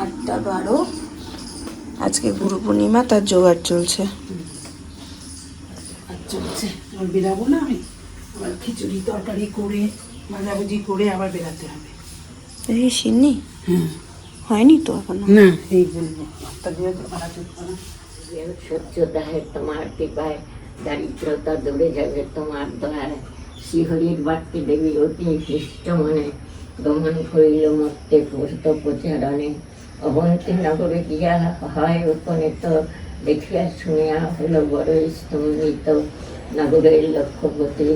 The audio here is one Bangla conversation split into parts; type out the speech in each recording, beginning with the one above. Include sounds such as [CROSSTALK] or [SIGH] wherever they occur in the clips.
আটটা বারো। আজকে গুরু পূর্ণিমা তার জোগাড় চলছে। আর চলছে। আবার বেরাবো না আমি? আবার খিচুড়ি তরকারি করে ভাজাভুজি করে আবার বেরাতে হবে। এই সিন্নি? হ্যাঁ। হয়নি তো এখনও? না এই বলব তা দিয়ে তো পারা চলবে না। স্বচ্ছতা হে তোমার কৃপায় দারিদ্রতা দূরে যাবে তোমার দয়ায়। শ্রীহরির বাক্যে দেবী অতি হৃষ্ট মনে গমন করিল মর্তে পুষ্ট প্রচারণে। অবন্তী নগরে গিয়া হয় উপনীত দেখিয়া শুনিয়া হল বড় স্তম্ভিত নগরের লক্ষ্যপতি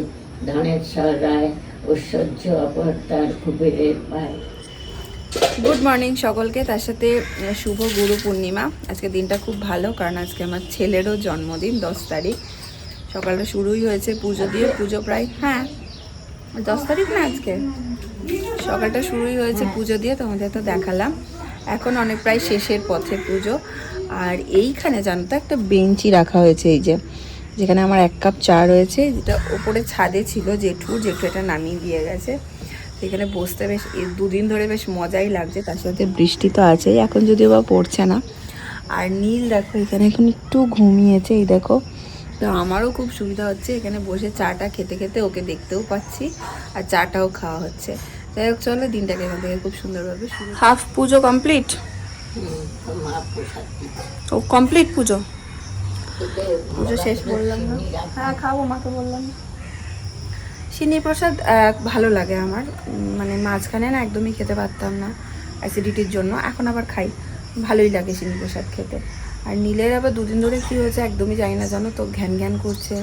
ধনেশ্বর রায় ঐশ্বর্য অপরতার কুবেরের পায় গুড মর্নিং সকলকে। তার সাথে শুভ গুরু পূর্ণিমা। আজকে দিনটা খুব ভালো, কারণ আজকে আমার ছেলেরও জন্মদিন, দশ তারিখ। সকালটা শুরুই হয়েছে পুজো দিয়ে, পুজো প্রায় হ্যাঁ দশ তারিখ না আজকে? সকালটা শুরুই হয়েছে পুজো দিয়ে, তোমাদের তো দেখালাম। এখন অনেক প্রায় শেষের পথে পুজো। আর এইখানে জানো তো একটা বেঞ্চি রাখা হয়েছে এই যে, যেখানে আমার এক কাপ চা রয়েছে, যেটা ওপরে ছাদে ছিল জেঠু জেঠু এটা নামিয়ে দিয়ে গেছে। তো এখানে বসতে বেশ দুদিন ধরে বেশ মজাই লাগছে, তার সাথে বৃষ্টি তো আছেই, এখন যদিও বা পড়ছে না। আর নীল দেখো, এখানে এখন একটু ঘুমিয়েছে, এই দেখো। তো আমারও খুব সুবিধা হচ্ছে, এখানে বসে চাটা খেতে খেতে ওকে দেখতেও পাচ্ছি, আর চাটাও খাওয়া হচ্ছে। যাই হোক চলো দিনটাকে এখান থেকে খুব সুন্দরভাবে হাফ পুজো কমপ্লিট? ও কমপ্লিট পুজো? পুজো শেষ বললাম না। হ্যাঁ খাব মাকে বললাম। না সিনি প্রসাদ ভালো লাগে আমার। মানে মাঝখানে না একদমই খেতে পারতাম না অ্যাসিডিটির জন্য। এখন আবার খাই। ভালোই লাগে সিনি প্রসাদ খেতে। আর নীলের আবার দুদিন ধরে কী হয়েছে একদমই জানি না জানো তো? ঘ্যান ঘ্যান করছে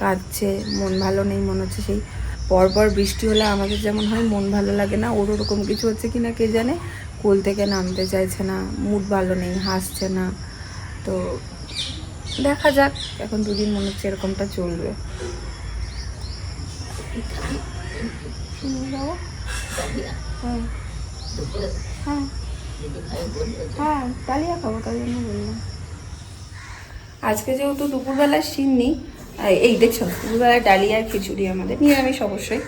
কাঁদছে মন ভালো নেই মনে হচ্ছে সেই পরপর বৃষ্টি হলে আমাদের যেমন হয়, মন ভালো লাগে না। ওর ওরকম কিছু হচ্ছে কি না কে জানে? কোল থেকে নামতে চাইছে না, মুড ভালো নেই, হাসছে না। তো দেখা যাক, এখন দুদিন মনে হচ্ছে এরকমটা চলবে। হ্যাঁ হ্যাঁ ডালিয়া খাব তাই জন্য বললাম আজকে যেহেতু দুপুরবেলা সিন্নি এই দেখছ দুপুরবেলা ডালিয়া আর খিচুড়ি আমাদের। নিরামিষ অবশ্যই।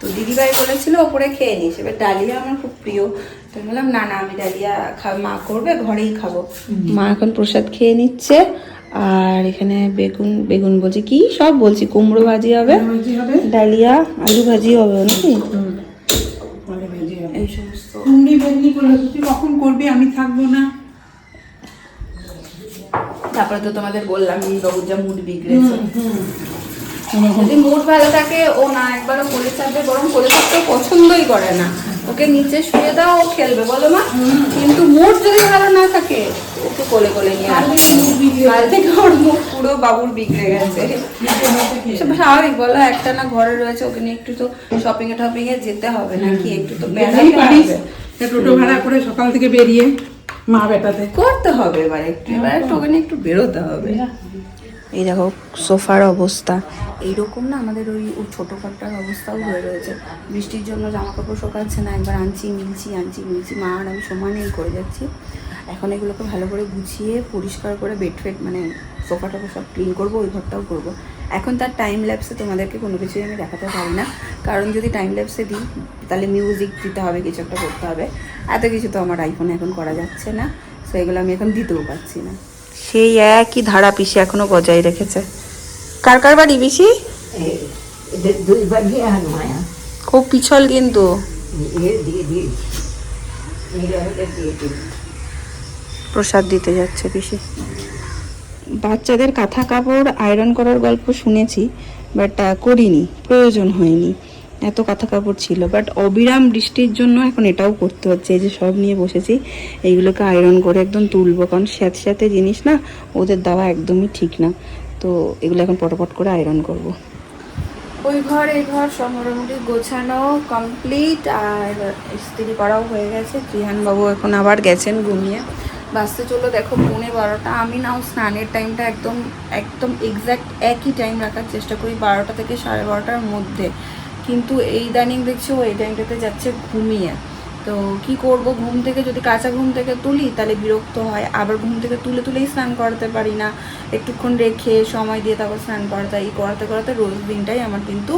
তো দিদিভাই বলেছিল ওপরে খেয়ে নিস। এবার ডালিয়া আমার খুব প্রিয়। তো আমি বললাম না না আমি ডালিয়া খা মা করবে ঘরেই খাব। মা এখন প্রসাদ খেয়ে নিচ্ছে। আর এখানে বেগুন বেগুন বলছি কি? সব বলছি কুমড়ো ভাজি হবে ডালিয়া আলু ভাজি হবে নাকি? এই সমস্ত কখন করবি? আমি থাকব না। তারপরে তো তোমাদের বললাম বাবুর যা মুড বিগড়েছে। যদি মুড ভালো থাকে ও না একবারও কোলে চাপবে বরং কোলে চাপতে পছন্দই করে না। ওকে নিচে শুয়ে দাও ও খেলবে বলো মা। কিন্তু মুড যদি ভালো না থাকে ওকে কোলে কোলে নিয়ে কাল থেকে ওর মুড পুরো বাবুর বিগড়ে গেছে। সব স্বাভাবিক বলো একটা না ঘরে রয়েছে ওকে নিয়ে একটু তো শপিং এ টপিং এ যেতে হবে নাকি? একটু তো বেড়াই টোটো ভাড়া করে সকাল থেকে বেরিয়ে মা বেটাতে করতে হবে এবার একটু এবার একটুখানি একটু বেরোতে হবে। এই দেখো সোফার অবস্থা। এইরকম না আমাদের ওই ওই ছোটো ঘরটার অবস্থাও হয়ে রয়েছে। বৃষ্টির জন্য জামা কাপড় শোকাচ্ছে না একবার আনছি মিলছি আনছি মিলছি। মা আর আমি সমানেই করে যাচ্ছি। এখন এগুলোকে ভালো করে গুছিয়ে পরিষ্কার করে বেড ফেড মানে সোফা টোফা সব ক্লিন করব ওই ঘরটাও করব এখন তার টাইম ল্যাপসে তোমাদেরকে কোনো কিছুই আমি দেখাতে পারি না কারণ যদি টাইম ল্যাপসে দিই তাহলে মিউজিক দিতে হবে কিছু একটা করতে হবে এত কিছু তো আমার আইফোনে এখন করা যাচ্ছে না সো এগুলো আমি এখন দিতেও পারছি না সেই একই ধারা পিসি এখনও বজায় রেখেছে কার কার বাড়ি পিসি খুব পিছল কিন্তু প্রসাদ দিতে যাচ্ছে পিসি বাচ্চাদের কাঁথা কাপড় আয়রন করার গল্প শুনেছি বাট করিনি, প্রয়োজন হয়নি, এত কাঁথা কাপড় ছিল বাট অবিরাম বৃষ্টির জন্য এখন এটাও করতে হচ্ছে যে সব নিয়ে বসেছি, এইগুলোকে আয়রন করে একদম তুলবো, কারণ স্যাঁত স্যাঁতে জিনিস না, ওদের দেওয়া একদমই ঠিক না, তো এগুলো এখন পটপট করে আয়রন করব। ওই ঘর, এই ঘর, সব মোটামুটি গোছানো কমপ্লিট আর ইস্ত্রি করাও হয়ে গেছে বাবু এখন আবার গেছেন ঘুমিয়ে বাসতে চলো দেখো পৌনে বারোটা। আমি নাও স্নানের টাইমটা একদম একদম এক্স্যাক্ট একই টাইম রাখার চেষ্টা করি, বারোটা থেকে সাড়ে বারোটার মধ্যে। কিন্তু এই দানিং দেখছি ও এই টাইমটাতে যাচ্ছে ঘুমিয়ে। তো কি করব, ঘুম থেকে যদি কাঁচা ঘুম থেকে তুলি, তাহলে বিরক্ত হয়। আবার ঘুম থেকে তুলে তুলেই স্নান করাতে পারি না। একটুক্ষণ রেখে সময় দিয়ে তারপর স্নান করাতে, এই করাতে করাতে রোজ দিনটাই আমার কিন্তু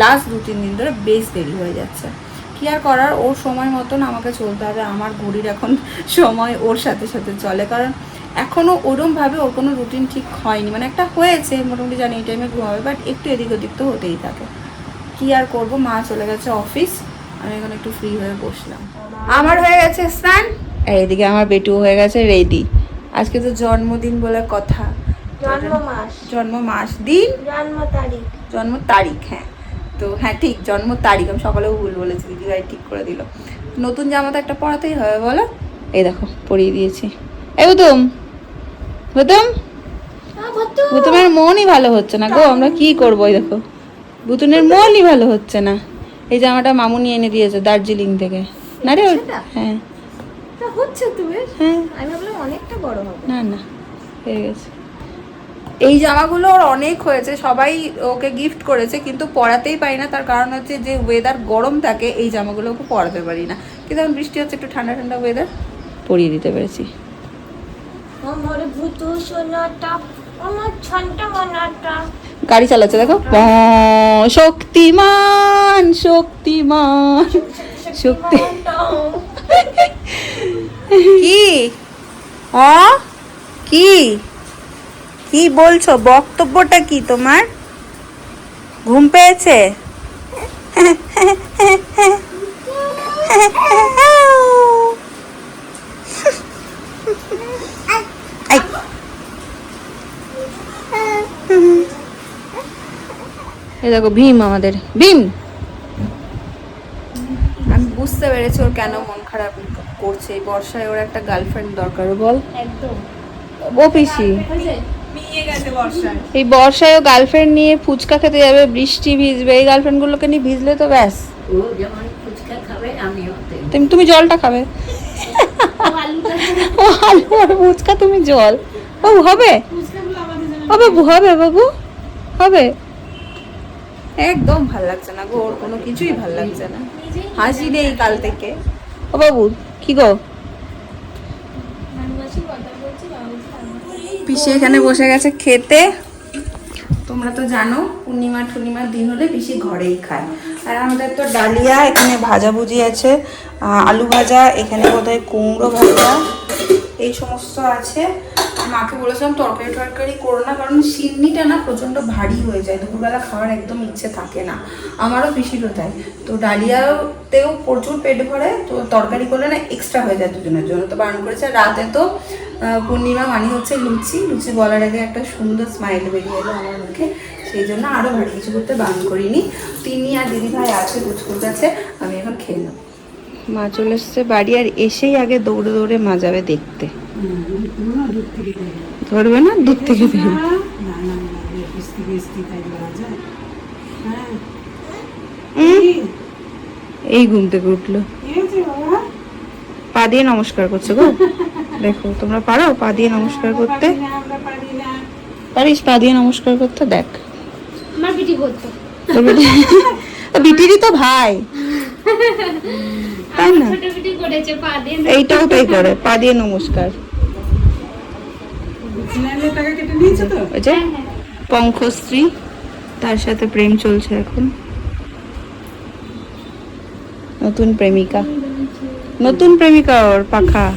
লাস্ট দু, তিন দিন ধরে বেশ দেরি হয়ে যাচ্ছে। কি আর করার ওর সময় মতন আমাকে চলতে হবে। আমার ঘড়ির এখন সময় ওর সাথে সাথে চলে। কারণ এখনও ওরমভাবে ওর কোনো রুটিন ঠিক হয়নি। মানে একটা হয়েছে মোটামুটি জানি এই টাইমে ঘুমাবে বাট একটু এদিক ওদিক তো হতেই থাকে। কি আর করব? মা চলে গেছে অফিস আমি এখন একটু ফ্রি হয়ে বসলাম। আমার হয়ে গেছে স্নান। এদিকে আমার বেটু হয়ে গেছে রেডি আজকে তো জন্মদিন বলে কথা। জন্ম মাস জন্ম মাস দিন। জন্ম তারিখ জন্ম তারিখ হ্যাঁ। তো হ্যাঁ ঠিক জন্ম তারিখ আমি সকালেও ভুল বলেছি দিদি ভাই ঠিক করে দিল। নতুন জামা তো একটা পরাতেই হবে বলো? এই দেখো পরিয়ে দিয়েছি। এই বুতুম বুতুম বুতুমের মনই ভালো হচ্ছে না গো আমরা কি করব এই দেখো। বুতুনের মনই ভালো হচ্ছে না। এই জামাটা মামুনি এনে দিয়েছে দার্জিলিং থেকে। না রে ওই- হ্যাঁ। তা হচ্ছে তো বেশ। হ্যাঁ। আমি ভাবলাম অনেকটা বড় হবে। না না হয়ে গেছে। এই জামাগুলো ওর অনেক হয়েছে সবাই ওকে গিফট করেছে কিন্তু পরাতেই পারি না। তার কারণ হচ্ছে যে ওয়েদার গরম থাকে এই জামাগুলো ওকে পরাতে পারি না। কিন্তু এখন বৃষ্টি হচ্ছে একটু ঠান্ডা ঠান্ডা ওয়েদার পরিয়ে দিতে পেরেছি। গাড়ি চালাচ্ছে দেখো। শক্তিমান শক্তিমান শক্তি কি? কি? কি বলছো? বক্তব্যটা কি তোমার? ঘুম পেয়েছে। দেখো ভীম আমাদের। ভীম! আমি বুঝতে পেরেছি ওর কেন মন খারাপ করছে। এই বর্ষায় ওর একটা গার্লফ্রেন্ড দরকার বল। একদম। ও পিসি। এই বর্ষায়? ও গার্লফ্রেন্ড নিয়ে ফুচকা খেতে যাবে বৃষ্টি ভিজবে এই গার্লফ্রেন্ডগুলোকে নিয়ে ভিজলে তো ব্যাস। ও যেমন ফুচকা খাবে আমিও তেমনি। তুমি তুমি জলটা খাবে? ও আলু আর ফুচকা তুমি জল। বাবু হবে? হবে হবে বাবু। হবে। একদম ভালো লাগছে না গো ওর কোনো কিছুই ভালো লাগছে না। হাসি নেই কাল থেকে। ও বাবু কি গো? পিসি এখানে বসে গেছে খেতে। তোমরা তো জানো, পূর্ণিমা টুর্ণিমার দিন হলে পিসি ঘরেই খায়। আর আমাদের তো ডালিয়া, এখানে ভাজাভুজি আছে আলু ভাজা, এখানে বোধহয় কুমড়ো ভাজা, এই সমস্ত আছে। মাকে বলেছিলাম তরকারি টরকারি করো না, কারণ সিন্নিটা না প্রচণ্ড ভারী হয়ে যায়, দুপুরবেলা খাওয়ার একদম ইচ্ছে থাকে না। আমারও পিসিরও তাই। তো ডালিয়াতেও প্রচুর পেট ভরে, তো তরকারি করলে না এক্সট্রা হয়ে যায় দুজনের জন্য। তো বারণ করেছে রাতে তো পূর্ণিমা মানে হচ্ছে লুচি। লুচি বলার আগে একটা সুন্দর স্মাইল বেরিয়ে এলো আমার মুখে। সেই জন্য আরও ভারী কিছু করতে বান করিনি। তিনি আর দিদি ভাই আছে কুচকুর কাছে আমি এখন খেয়ে নেব। মা চলে এসছে বাড়ি আর এসেই আগে দৌড়ে দৌড়ে মা যাবে দেখতে। ধরবে না? দূর থেকে হ্যাঁ? এই ঘুম থেকে উঠল। পা দিয়ে নমস্কার করছে গো। দেখো তোমরা পারো? পা দিয়ে নমস্কার করতে? পারিস? পা দিয়ে নমস্কার করতে? দেখ। আমার করতো। বিটিরই তো ভাই। তাই না? এইটাও তাই করে পা দিয়ে নমস্কার সিনাইলের টাকা কেটে নিয়েছে তো ওই যে পঙ্খশ্রী তার সাথে প্রেম চলছে এখন। নতুন প্রেমিকা। নতুন প্রেমিকা ওর পাখা। হ্যাঁ,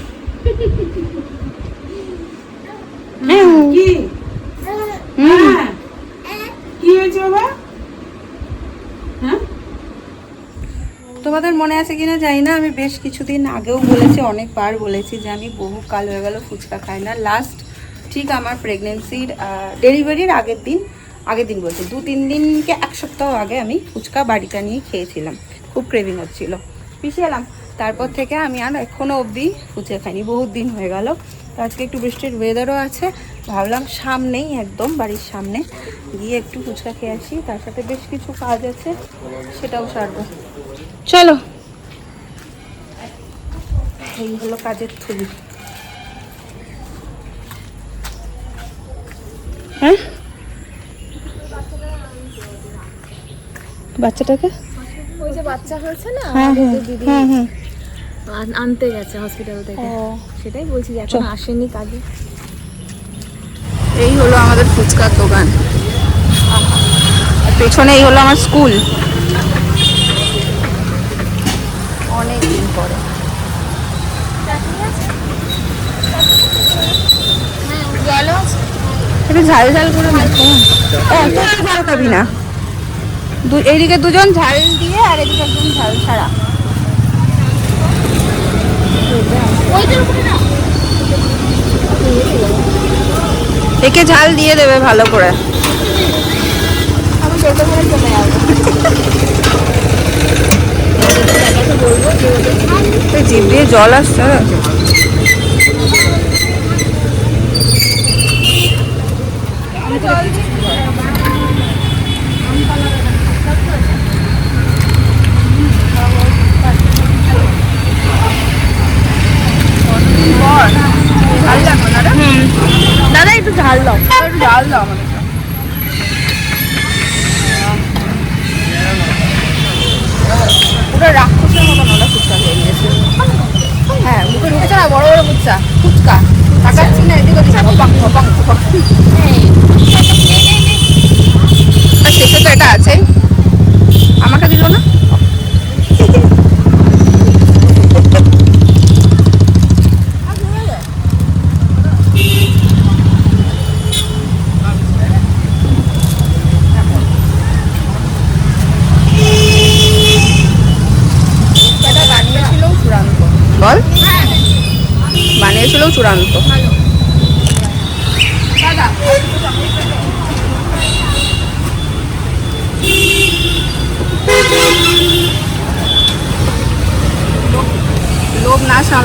কি? হ্যাঁ। কি হয়েছে বাবা? হ্যাঁ? তোমাদের মনে আছে কিনা জানি না আমি বেশ কিছুদিন আগেও বলেছি অনেকবার বলেছি যে আমি বহু কাল হয়ে গেল ফুচকা খাই না। লাস্ট ঠিক আমার প্রেগনেন্সির ডেলিভারির আগের দিন আগের দিন বলছি দু তিন দিনকে এক সপ্তাহ আগে আমি ফুচকা বাড়িটা নিয়ে খেয়েছিলাম। খুব ক্রেভিং হচ্ছিল। পিছিয়ে এলাম। তারপর থেকে আমি আর এখনও অবধি ফুচকা খাইনি। বহুত দিন হয়ে গেল। তো আজকে একটু বৃষ্টির ওয়েদারও আছে। ভাবলাম সামনেই একদম বাড়ির সামনে গিয়ে একটু ফুচকা খেয়ে আসি। তার সাথে বেশ কিছু কাজ আছে সেটাও সারবো। চলো। এই হলো কাজের থুলি। হ্যাঁ? বাচ্চাটাকে? ওই যে বাচ্চা হয়েছে না? হ্যাঁ হ্যাঁ দিদি। হ্যাঁ হ্যাঁ। আনতে গেছে হসপিটাল থেকে। সেটাই বলছি যে এখন আসেনি কাজে। এই হলো আমাদের ফুচকার দোকান। আর পেছনে এই হলো আমার স্কুল অনেক দিন পরে। একটু ঝাল ঝাল করে মাখো এত ঝাল খাবি না দু- এইদিকে দুজন ঝাল দিয়ে আর এদিকে একজন ঝাল ছাড়া। একে ঝাল দিয়ে দেবে ভালো করে। আমি জিভ দিয়ে জল আসছে না? ঝাল লাগবে না রে? দাদা একটু ঝাল দাও একটু ঝাল দাও আমাকে পুরো রাক্ষসের মতন ওরা ফুচকা খেয়ে নিয়েছে হ্যাঁ মুখে ঢুকেছে না বড় বড় ফুচকা ফুচকা তাকাচ্ছি না এদিকে ওদিকে খপাং খপাং খপাং আর শেষে তো এটা আছেই আমাকে দিল না এটা বানিয়েছিলও চূড়ান্ত বল বানিয়েছিলও চূড়ান্ত দাদা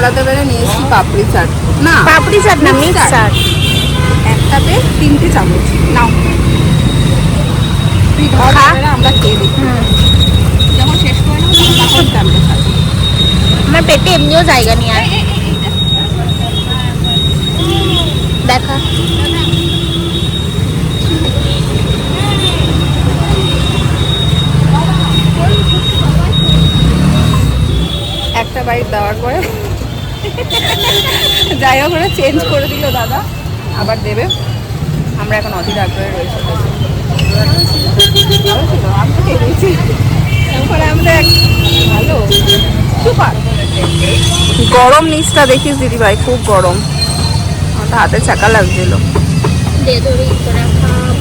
সামলাতে নিয়ে এসেছি পাপড়ি চাট না পাপড়ি চাট না মিক্স চাট। একটাতে তিনটে চামচ নাও তুই ধর আমরা খেয়ে দিই যখন শেষ করে নেব তখন আমরা খাব আমার পেটে এমনিও জায়গা নিয়ে আর দেখা একটা বাইক দেওয়ার পরে যাই হোক ওরা চেঞ্জ করে দিল দাদা। আবার দেবে। আমরা এখন অধীর আগ্রহে রয়েছে। ভালো আমি তো ভালো। সুপার। গরম নিচটা দেখিস দিদি ভাই খুব গরম। আমার হাতে চাকা লাগছিল।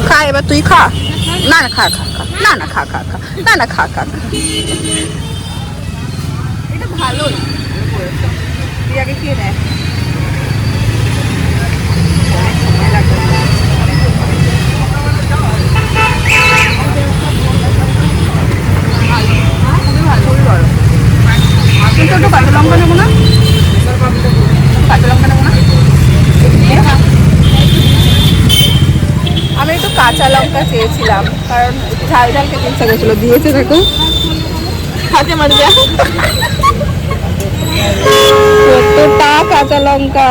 খা। এবার তুই খা। না না খা খা খা। না না খা খা খা। না না খা খা খা। এটা ভালোই। তুই আগে খেয়ে নেয় কিন্তু একটু কাঁচা লঙ্কা নেব না? কাঁচা লঙ্কা নেব না? আমি একটু কাঁচা লঙ্কা চেয়েছিলাম, কারণ ঝাল ঝাল খেতে ইচ্ছা করেছিল। দিয়েছে দেখো। হাতে মার কতটা কাঁচা লঙ্কা।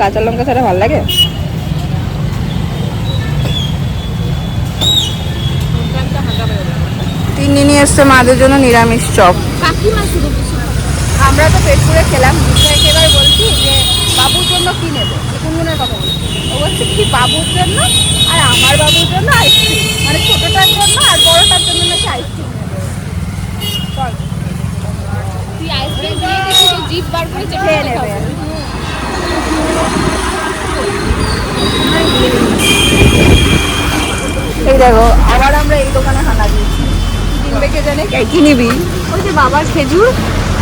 কাঁচা লঙ্কা ছাড়া ভালো লাগে? তিন্নি নিয়ে এসছে মাদের জন্য নিরামিষ চপ। কাকিমা শুরু কিছু আমরা তো পেট পুরে খেলাম দিদিভাইকে এবার বলছি যে বাবুর জন্য কি নেবে? কুনকুনের কথা বলছি। ও বলছে কি বাবুর জন্য? আর আমার বাবুর জন্য আইসক্রিম মানে ছোটটার জন্য আর বড়টার জন্য নাকি আইসক্রিম তুই আইসক্রিম জিভ বার করে চেপে নেবে। এই দেখো আবার আমরা এই দোকানে হানা দিয়েছি কিনবে কে জানে কে কি নিবি? ওই যে বাবার খেজুর।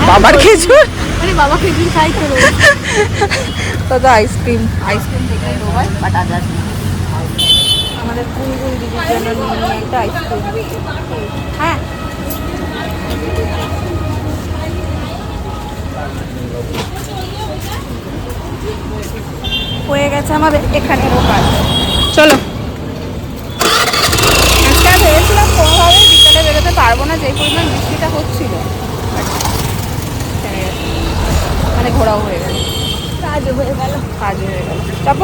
বাবার খেজুর? আরে বাবা খেজুর খাই তো তো আইসক্রিম। আইসক্রিম ডোবাই বাট আদার আমাদের কুলগুল দিদির জন্য নিয়ে একটা আইসক্রিম। হ্যাঁ। হয়ে গেছে আমাদের এখানে কাজ চলো একটা ভেবেছিলাম কোনোভাবে বিকালে বেরোতে পারব না যে পরিমাণ বৃষ্টিটা হচ্ছিল। মানে ঘোরাও হয়ে গেল। হয়ে গেল। হয়ে গেল।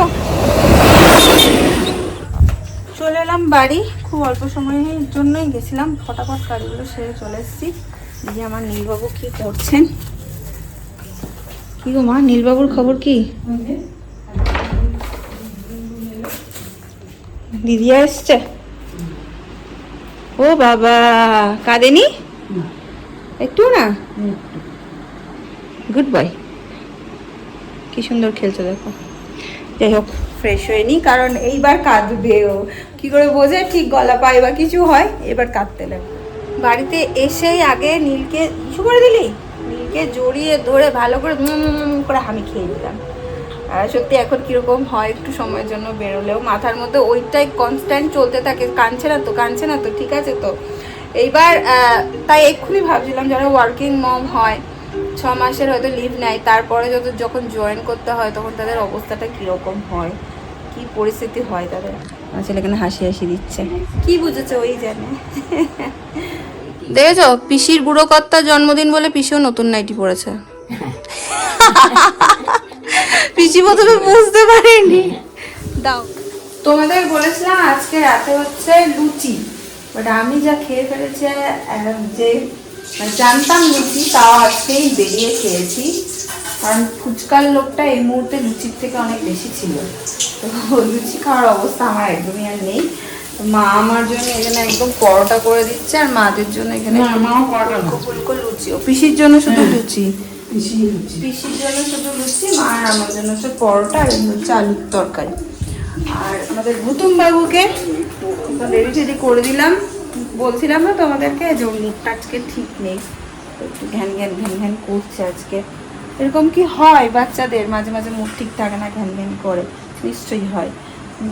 চলে এলাম বাড়ি। খুব অল্প সময়ের জন্যই গেছিলাম। ফটাফট কাজগুলো সেরে চলে এসেছি। দিয়ে আমার নীলবাবু কি করছেন? কি গো মা নীলবাবুর খবর কি? দিদি এসছে? ও বাবা কাঁদেনি? একটু না? গুড বয় কি সুন্দর খেলছে দেখো। যাই হোক ফ্রেশ হয়ে নি কারণ এইবার কাঁদবে ও। কি করে বোঝে ঠিক গলা পায় বা কিছু হয় এবার কাঁদতে লাগবে। বাড়িতে এসেই আগে নীলকে ইস্যু করে দিলি? নীলকে জড়িয়ে ধরে ভালো করে করে আমি খেয়ে দিলাম সত্যি এখন কীরকম হয় একটু সময়ের জন্য বেরোলেও মাথার মধ্যে ওইটাই কনস্ট্যান্ট চলতে থাকে। কাঁদছে না তো, কাঁদছে না তো, ঠিক আছে তো। এইবার তাই এক্ষুনি ভাবছিলাম যারা ওয়ার্কিং মম হয়, ছ মাসের হয়তো লিভ নেয়, তারপরে যত যখন জয়েন করতে হয় তখন তাদের অবস্থাটা কীরকম হয়? কি পরিস্থিতি হয় তাদের? আমার এখানে হাসি হাসি দিচ্ছে। কি বুঝেছে ওই জানে? দেখেছ? পিসির বুড়ো কর্তার জন্মদিন বলে পিসিও নতুন নাইটি পড়েছে। [LAUGHS] পিসি প্রথমে বুঝতে পারেনি। দাও। তোমাদের বলেছিলাম আজকে রাতে হচ্ছে লুচি। বাট আমি যা খেয়ে ফেলেছি যে মানে জানতাম লুচি তাও আজকেই বেরিয়ে খেয়েছি। কারণ ফুচকার লোকটা এই মুহূর্তে লুচির থেকে অনেক বেশি ছিল। তো লুচি খাওয়ার অবস্থা আমার একদমই আর নেই। মা আমার জন্য এখানে একদম পরোটা করে দিচ্ছে আর মাদের জন্য এখানে না পরোটা ফুলকো লুচি। ও পিসির জন্য শুধু হ্যাঁ। লুচি। পিসির জন্য শুধু আর আমার জন্য হচ্ছে পরোটা হচ্ছে আলুর তরকারি। আর আমাদের গুতুম বাবুকে রেডি করে দিলাম। বলছিলাম না তোমাদেরকে যে মুখটা আজকে ঠিক নেই। একটু ঘ্যান ঘ্যান ঘ্যান ঘ্যান করছে আজকে। এরকম কি হয় বাচ্চাদের? মাঝে মাঝে মুখ ঠিক থাকে না, ঘ্যান ঘ্যান করে। নিশ্চয়ই হয়।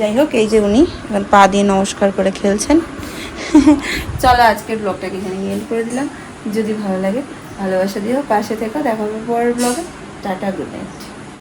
যাই হোক, এই যে উনি এখন পা দিয়ে নমস্কার করে খেলছেন। চলো আজকের ব্লগটাকে এখানে এন্ড করে দিলাম। যদি ভালো লাগে ভালোবাসা দিও পাশে থেকো দেখা হবে পরের ব্লগে টাটা গুড নাইট